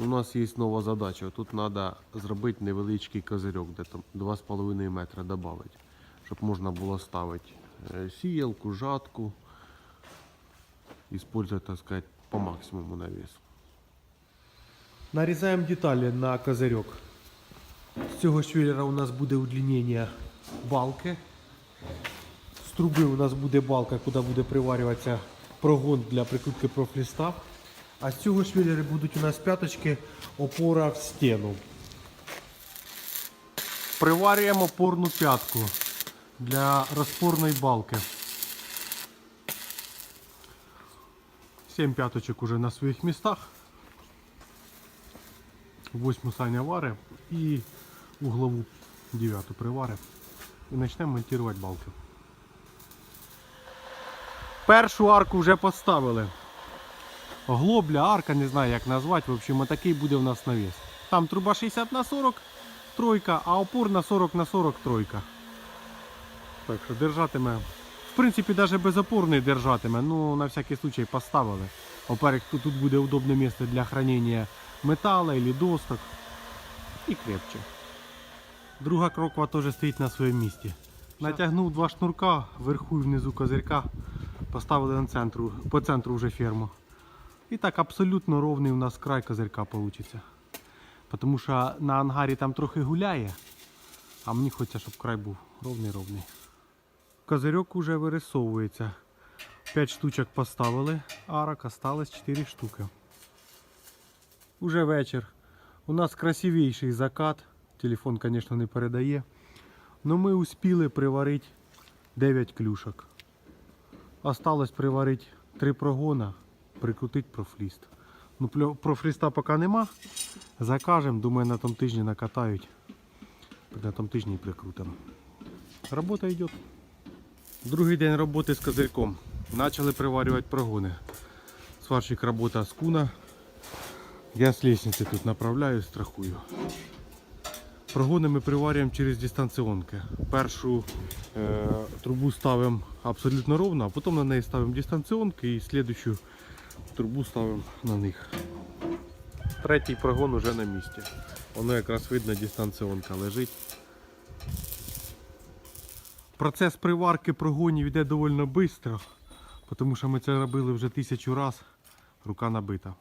У нас є нова задача. Тут треба зробити невеличкий козирьок, де там 2,5 метра додати, щоб можна було ставити е, сіялку, жатку, использовать, так сказать, по максимуму навес. Нарізаємо деталі на козирьок. З цього швеллера у нас буде удлінення балки. З труби у нас буде балка, куди буде приварюватися прогон для прикрутки профліста. А з цього швеллера будуть у нас п'яточки опора в стіну. Приварюємо опорну п'ятку для розпорної балки. Сім п'яточок уже на своїх містах. Восьму Саня вари і углову дев'яту привари. І почнемо монтувати балки. Першу арку вже поставили. Глобля, арка, не знаю як назвати. В общем, такий буде у нас навіс. Там труба 60 на 40 тройка, а опор на 40 на 40 тройка. Так що держатиме. В принципі, навіть безопорний держатиме, ну на всякий случай поставили. Во-первых, тут, буде удобне місце для хранення металу або досток. І крепче. Друга кроква теж стоїть на своєму місці. Натягнув два шнурка вверху і внизу козирька. Поставили на центру, по центру вже ферму. І так абсолютно ровний у нас край козирька вийде. Тому що на ангарі там трохи гуляє, а мені хочеться, щоб край був ровний-ровний. Козирьок уже вирисовується. 5 штучок поставили, арок осталось 4 штуки. Уже вечір. У нас красивіший закат. Телефон, звісно, не передає. Но ми успіли приварити 9 клюшок. Осталось приварити 3 прогона, прикрутити профліст. Ну, профліста поки нема. Закажемо, думаю, на тому тижні накатають. На тому тижні прикрутимо. Робота йде. Другий день роботи з козирьком. Начали приварювати прогони. Сварщик робота з куна. Я з лестниці тут направляю, страхую. Прогони ми приварюємо через дистанціонки. Першу е, трубу ставимо абсолютно ровно, а потім на неї ставимо дистанціонки і слідущу трубу ставимо на них. Третій прогон уже на місці. Воно якраз видно, дистанціонка лежить. Процес приварки прогонів йде доволі швидко, тому що ми це робили вже тисячу разів. Рука набита.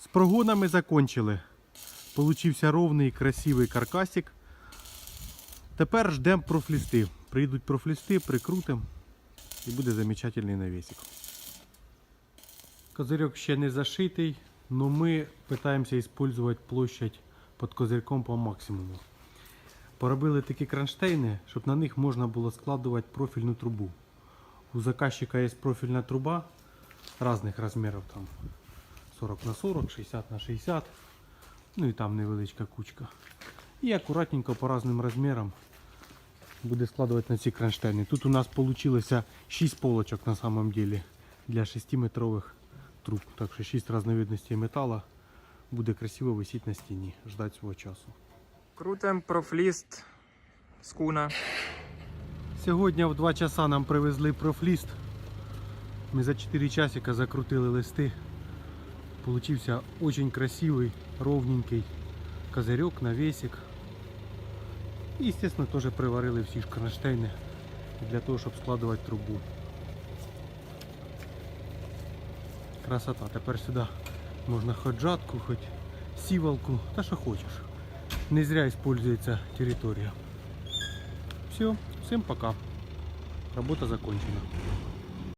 З прогонами закончили. Получився ровний красивий каркасик. Тепер ждемо профлісти. Прийдуть профлісти, прикрутимо і буде замечательний навісик. Козирьок ще не зашитий, але ми намагаємося використовувати площадь під козирьком по максимуму. Поробили такі кронштейни, щоб на них можна було складувати профільну трубу. У заказчика є профільна труба різних розмірів, там 40 на 40, 60 на 60, ну і там невеличка кучка. І акуратненько по різним розмірам буде складувати на ці кронштейни. Тут у нас вийшло 6 полочок на самом деле для 6-метрових труб. Так що 6 різновидностей металу буде красиво висіти на стіні, ждати свого часу. Крутим профліст з куна. Сьогодні в 2 часа нам привезли профліст. Ми за 4 часика закрутили листи. Получився очень красивий, ровненький козырек, навесик. І, естественно, теж приварили всі ж кронштейни для того, щоб складувати трубу. Красота. Тепер сюди можна хоч жатку, хоч сівалку, та що хочеш. Не зря используется територія. Все, всем пока. Работа закончена.